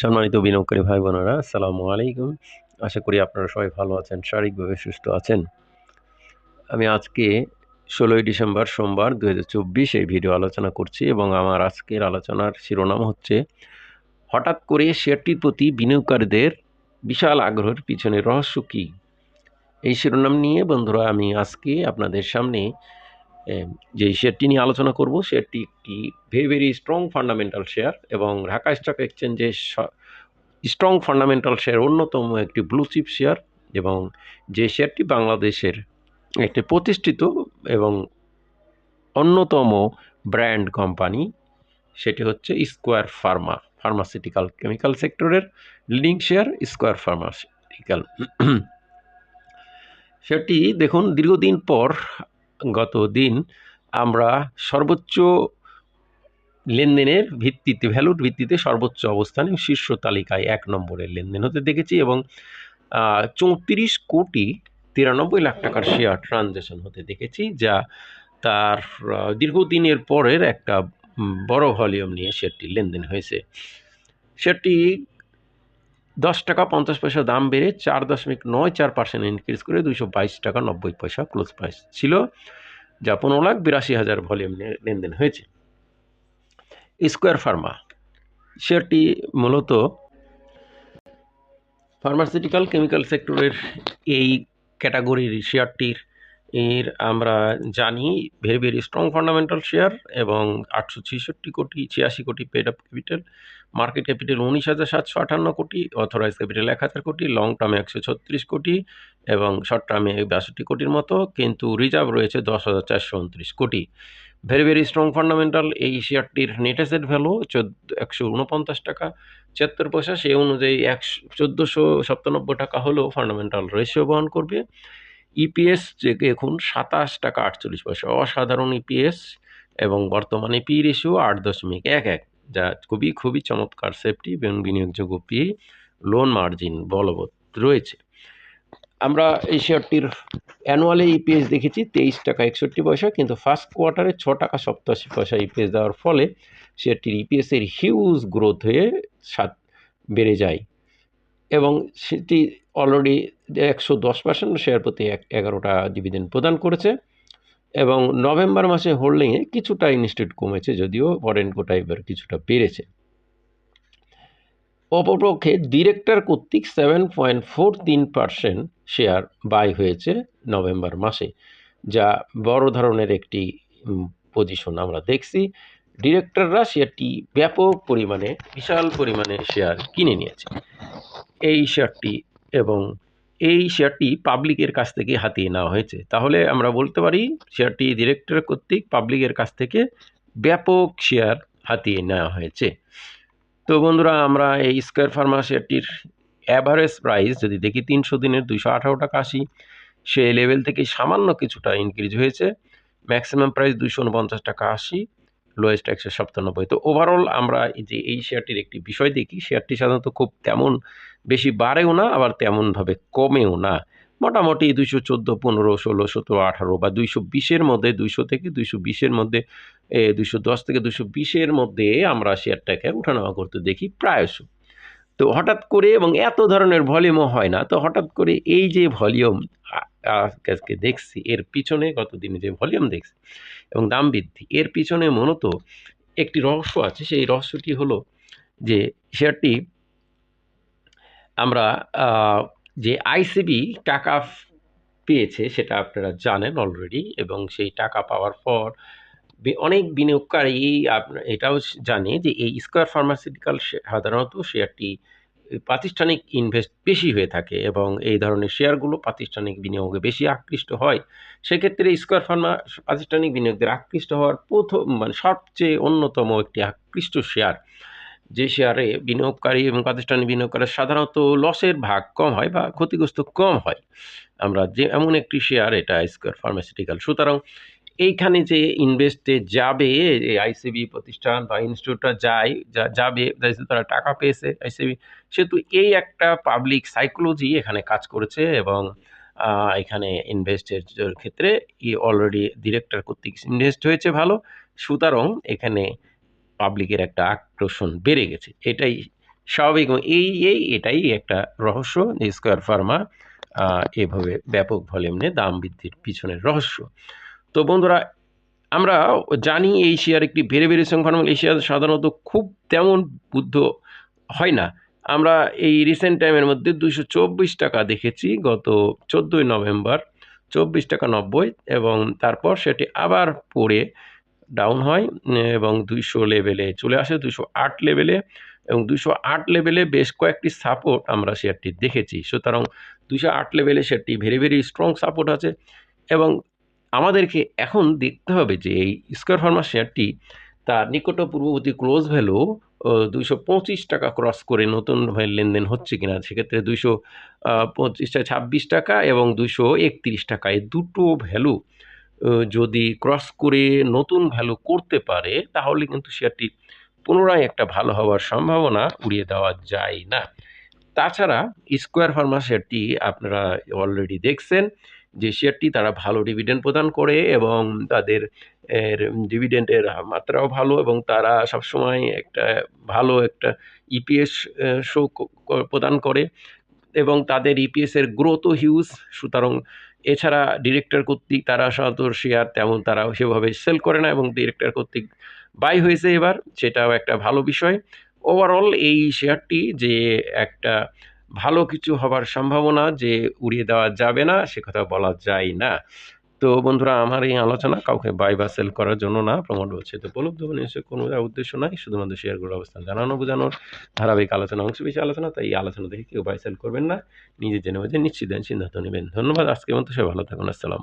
সম্মানিত বিনিয়োগকারী ভাই বোনেরা, আসসালামু আলাইকুম। আশা করি আপনারা সবাই ভালো আছেন, শারীরিকভাবে সুস্থ আছেন। আমি আজকে ষোলোই ডিসেম্বর সোমবার দু হাজার চব্বিশ এই ভিডিও আলোচনা করছি এবং আমার আজকের আলোচনার শিরোনাম হচ্ছে, হঠাৎ করে শেয়ারটির প্রতি বিনিয়োগকারীদের বিশাল আগ্রহের পিছনে রহস্য কী? এই শিরোনাম নিয়ে বন্ধুরা আমি আজকে আপনাদের সামনে যে শেয়ারটি নিয়ে আলোচনা করব শেয়ারটি একটি very very strong fundamental share এবং ঢাকা স্টক এক্সচেঞ্জে স্ট্রং ফান্ডামেন্টাল শেয়ার অন্যতম একটি ব্লু চিপ শেয়ার এবং যে শেয়ারটি বাংলাদেশের একটি প্রতিষ্ঠিত এবং অন্যতম ব্র্যান্ড কোম্পানি সেটি হচ্ছে স্কোয়ার ফার্মা ফার্মাসিউটিক্যাল কেমিক্যাল সেক্টরের লিডিং শেয়ার স্কোয়ার ফার্মাসিউটিক্যাল সেটি দেখুন, দীর্ঘদিন পর গত দিন আমরা সর্বোচ্চ লেনদেনের ভিত্তিতে ভ্যালুর ভিত্তিতে সর্বোচ্চ অবস্থানে শীর্ষ তালিকায় এক নম্বরের লেনদেন হতে দেখেছি এবং চৌত্রিশ কোটি তিরানব্বই লাখ টাকার শেয়ার ট্রানজ্যাকশন হতে দেখেছি, যা তার দীর্ঘদিনের পরের একটা বড় ভলিউম নিয়ে শেয়ারটি লেনদেন হয়েছে। শেয়ারটি দশ টাকা পঞ্চাশ পয়সা দাম বেড়ে চার দশমিক নয় চার পার্সেন্ট ইনক্রিজ করে দুইশো বাইশ টাকা নব্বই পয়সা ক্লোজ প্রাইস ছিল। যা পনেরো লাখ বিরাশি হাজার ভলিউম লেনদেন হয়েছে। স্কোয়ার ফার্মা শেয়ারটি মূলত ফার্মাসিউটিক্যাল কেমিক্যাল সেক্টরের এই ক্যাটাগরির শেয়ারটির এর আমরা জানি very very strong fundamental share এবং আটশো ছেষট্টি কোটি, ছিয়াশি crore paid up capital market capital উনিশ হাজার সাতশো আটান্ন কোটি অথরাইজ ক্যাপিটাল এক হাজার কোটি লং টার্মে একশো ছত্রিশ কোটি এবং শর্ট টার্মে বাষট্টি কোটির মতো, কিন্তু রিজার্ভ রয়েছে দশ হাজার চারশো উনত্রিশ কোটি। ভেরি ভেরি স্ট্রং ফান্ডামেন্টাল এই শেয়ারটির নেট অ্যাসেট ভ্যালু চোদ্দ, একশো উনপঞ্চাশ টাকা, ছিয়াত্তর পয়সা, সেই অনুযায়ী একশো, চোদ্দোশো সপ্তানব্বই টাকা হলেও ফান্ডামেন্টাল রেশিও বহন করবে। ইপিএস যে এখন সাতাশ টাকা আটচল্লিশ পয়সা। অসাধারণ ইপিএস এবং বর্তমানে পি রেশিও আট দশমিক এক এক, যা খুবই খুবই চমৎকার সেফটি এবং বিনিয়োগযোগ্য পি লোন মার্জিন বলবৎ রয়েছে। আমরা এই শেয়ারটির অ্যানুয়ালে ইপিএস দেখেছি, তেইশ টাকা একষট্টি পয়সা, কিন্তু ফার্স্ট কোয়ার্টারে ছ টাকা সপ্তাশি পয়সা ইপিএস দেওয়ার ফলে শেয়ারটির ইপিএসের হিউজ গ্রোথ হয়ে সাত, বেড়ে যায়। এবং সেটি অলরেডি একশো দশ পার্সেন্ট শেয়ার প্রতি এক, এগারোটা ডিভিডেন্ড প্রদান করেছে এবং নভেম্বর মাসে হোল্ডিংয়ে কিছুটা ইনস্টিটিউট কমেছে যদিও ফরেনকো টাইপের কিছুটা বেড়েছে। অপরপক্ষে ডিরেক্টর কর্তৃক সেভেন পয়েন্ট ফোর তিন পার্সেন্ট শেয়ার বাই হয়েছে নভেম্বর মাসে, যা বড় ধরনের একটি পজিশন আমরা দেখছি। ডিরেক্টররা শেয়ারটি ব্যাপক পরিমাণে, বিশাল পরিমাণে শেয়ার কিনে নিয়েছে। এই শেয়ারটি এবং এই শেয়ারটি পাবলিকের কাছ থেকে হাতিয়ে নেওয়া হয়েছে। তাহলে আমরা বলতে পারি, শেয়ারটি ডিরেক্টর কর্তৃক পাবলিকের কাছ থেকে ব্যাপক শেয়ার হাতিয়ে নেওয়া হয়েছে। তো বন্ধুরা, আমরা এই স্কোয়ার ফার্মা শেয়ারটির অ্যাভারেজ প্রাইস যদি দেখি, তিনশো দিনের দুইশো আঠারো টাকা আসি সে লেভেল থেকে সামান্য কিছুটা ইনক্রিজ হয়েছে। ম্যাক্সিমাম প্রাইস দুইশো উনপঞ্চাশ টাকা আশি। লোয়েস্ট একশো সপ্তানব্বই তো ওভারঅল আমরা যে এই শেয়ারটির একটি বিষয় দেখি শেয়ারটি সাধারণত খুব তেমন বেশি বাড়েও না, আবার তেমনভাবে কমেও না। মোটামুটি দুইশো চোদ্দ, পনেরো, ষোলো, সতেরো, আঠারো বা দুইশো বিশের মধ্যে, দুইশো থেকে দুইশো বিশের মধ্যে দুইশো দশ থেকে দুইশো বিশের মধ্যে আমরা শেয়ারটাকে উঠানামা করতে দেখি প্রায়শ তো হঠাৎ করে এবং এত ধরনের ভলিউমও হয় না, তো হঠাৎ করে এই যে ভলিউম আজকে দেখছি, এর পিছনে গতদিনে যে ভলিউম দেখছি এবং দাম বৃদ্ধি, এর পিছনে মূলত একটি রহস্য আছে, সেই রহস্যটি হলো যে শেয়ারটি আমরা যে আইসিবি টাকা পেয়েছে সেটা আপনারা জানেন অলরেডি এবং সেই টাকা পাওয়ার পর অনেক বিনিয়োগকারী আপনার এটাও জানে যে এই স্কোয়ার ফার্মাসিউটিক্যাল সাধারণত শেয়ারটি প্রাতিষ্ঠানিক ইনভেস্ট বেশি হয়ে থাকে এবং এই ধরনের শেয়ারগুলো প্রাতিষ্ঠানিক বিনিয়োগে বেশি আকৃষ্ট হয়, সেক্ষেত্রে স্কোয়ার ফার্মা প্রাতিষ্ঠানিক বিনিয়োগদের আকৃষ্ট হওয়ার প্রথম মানে সবচেয়ে অন্যতম একটি আকৃষ্ট শেয়ার। যে শেয়ারে বিনিয়োগকারী এবং প্রাতিষ্ঠানিক বিনিয়োগকারী সাধারণত লসের ভাগ কম হয় বা ক্ষতিগ্রস্ত কম হয়। আমরা যে এমন একটি শেয়ার, এটা স্কোয়ার ফার্মাসিউটিক্যাল সুতরাং এইখানে যে ইনভেস্টে যাবে আইসিবি প্রতিষ্ঠান বা ইনস্টিটিউটটা যায়, যা যাবে তারা টাকা পেয়েছে আইসিবি সেহেতু এই একটা পাবলিক সাইকোলজি এখানে কাজ করেছে এবং এখানে ইনভেস্টের ক্ষেত্রে ই অলরেডি ডিরেক্টর কর্তৃক ইনভেস্ট হয়েছে ভালো। সুতরাং এখানে পাবলিকের একটা আকর্ষণ বেড়ে গেছে। এটাই স্বাভাবিক এই এই, এটাই একটা রহস্য যে স্কোয়ার ফার্মা এভাবে ব্যাপক ভলিউমে দাম বৃদ্ধির পিছনের রহস্য। তো বন্ধুরা, আমরা জানি এই শেয়ার একটি ভেরি ভেরি সংখ্যা এই শেয়ার সাধারণত খুব তেমন বুদ্ধ হয় না। আমরা এই রিসেন্ট টাইমের মধ্যে দুশো চব্বিশ টাকা দেখেছি, গত চোদ্দোই নভেম্বর, চব্বিশ টাকা নব্বই, এবং তারপর সেটি আবার পড়ে ডাউন হয়, এবং দুইশো লেভেলে চলে আসে দুশো আট লেভেলে এবং দুশো আট লেভেলে বেশ কয়েকটি সাপোর্ট আমরা শেয়ারটি দেখেছি। সুতরাং দুশো আট লেভেলে শেয়ারটি ভেরি ভেরি স্ট্রং সাপোর্ট আছে, এবং আমাদেরকে এখন দেখতে হবে যে এই স্কোয়ার ফার্মা শেয়ারটি তার নিকট পূর্ববর্তী ক্লোজ ভ্যালু দুইশো পঁচিশ টাকা ক্রস করে নতুন ভাবে লেনদেন হচ্ছে কিনা? সেক্ষেত্রে দুইশো পঁচিশটা ছাব্বিশ টাকা এবং দুইশো একত্রিশ টাকা। এই দুটো ভ্যালু যদি ক্রস করে নতুন ভ্যালু করতে পারে, তাহলে কিন্তু শেয়ারটি পুনরায় একটা ভালো হওয়ার সম্ভাবনা উড়িয়ে দেওয়া যায় না। তাছাড়া স্কোয়ার ফার্মা শেয়ারটি আপনারা অলরেডি দেখছেন। যে শেয়ারটি তারা ভালো ডিভিডেন্ড প্রদান করে এবং তাদের এর ডিভিডেন্ডের মাত্রাও ভালো এবং তারা সবসময় একটা ভালো একটা ইপিএস শো প্রদান করে এবং তাদের ইপিএসের গ্রোথও হিউজ সুতরাং এছাড়া ডিরেক্টর কর্তৃক তারা সাধারণত শেয়ার তেমন তারা সেভাবে সেল করে না এবং ডিরেক্টর কর্তৃক বাই হয়েছে এবার, সেটাও একটা ভালো বিষয়। ওভারঅল এই শেয়ারটি যে একটা ভালো কিছু হবার সম্ভাবনা যে উড়িয়ে দেওয়া যাবে না, সে কথা বলা যায় না। তো বন্ধুরা, আমার এই আলোচনা কাউকে বাই বা সেল করার জন্য না প্রমোট হচ্ছে তো উপলব্ধ নিশ্চয় কোনো উদ্দেশ্য নাই, শুধুমাত্র শেয়ারগুলোর অবস্থান জানানো, বোঝানোর ধারাবাহিক আলোচনা, অংশ বেশি আলোচনা, তাই এই আলোচনা দেখে কেউ বাই সেল করবেন না। নিজে জেনে বুঝে নিশ্চিত, সিদ্ধান্ত নেবেন। ধন্যবাদ, আজকের মতো সে ভালো থাকুন, আসসালাম